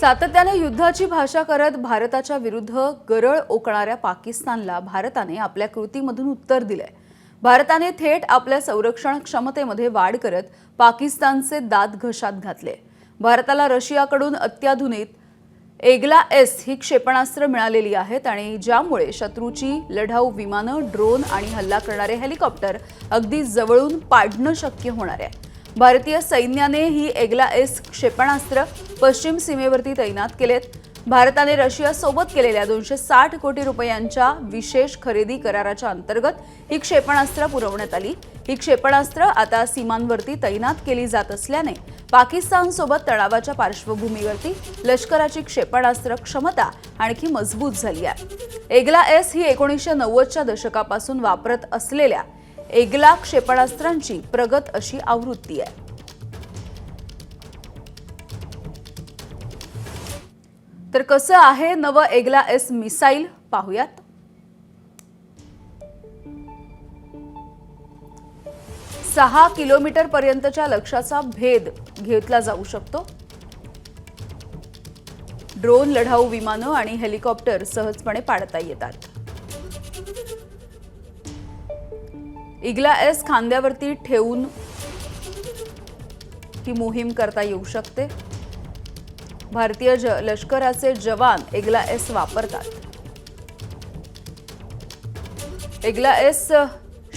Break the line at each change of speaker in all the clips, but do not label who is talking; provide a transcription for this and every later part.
सातत्याने युद्धाची भाषा करत भारताच्या विरुद्ध गरळ ओकणाऱ्या पाकिस्तानला भारताने आपल्या कृतीमधून उत्तर दिलंय. भारताने थेट आपल्या संरक्षण क्षमतेमध्ये वाढ करत पाकिस्तानचे दात घशात घातले. भारताला रशियाकडून अत्याधुनिक एगला एस ही क्षेपणास्त्र मिळालेली आहेत आणि ज्यामुळे शत्रूची लढाऊ विमानं ड्रोन आणि हल्ला करणारे हेलिकॉप्टर अगदी जवळून पाडणं शक्य होणार आहे. भारतीय सैन्याने ही एगला एस क्षेपणास्त्र पश्चिम सीमेवरती तैनात केलेत. भारताने रशियासोबत केलेल्या दोनशे साठ कोटी रुपयांच्या विशेष खरेदी कराराच्या अंतर्गत ही क्षेपणास्त्र पुरवण्यात आली. ही क्षेपणास्त्र आता सीमांवरती तैनात केली जात असल्याने पाकिस्तानसोबत तणावाच्या पार्श्वभूमीवरती लष्कराची क्षेपणास्त्र क्षमता आणखी मजबूत झाली आहे. एगला एस ही एकोणीसशे नव्वदच्या दशकापासून वापरत असलेल्या एगला क्षेपणास्त्रांची प्रगत अशी आवृत्ती आहे. तर कसं आहे नवं एगला एस मिसाईल? पाहूयात. सहा किलोमीटर पर्यंतच्या लक्ष्याचा भेद घेतला जाऊ शकतो. ड्रोन लढाऊ विमानं आणि हेलिकॉप्टर सहजपणे पाडता येतात. इगला एस खांद्यावरती ठेवून ही मोहीम करता येऊ शकते. भारतीय ज लष्कराचे जवान एगला एस वापरतात. एगला एस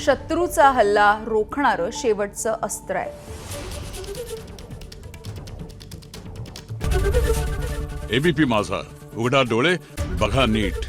शत्रूचा हल्ला रोखणारं शेवटचं अस्त्र आहे.
एबीपी माझा. उघडा डोळे बघा नीट.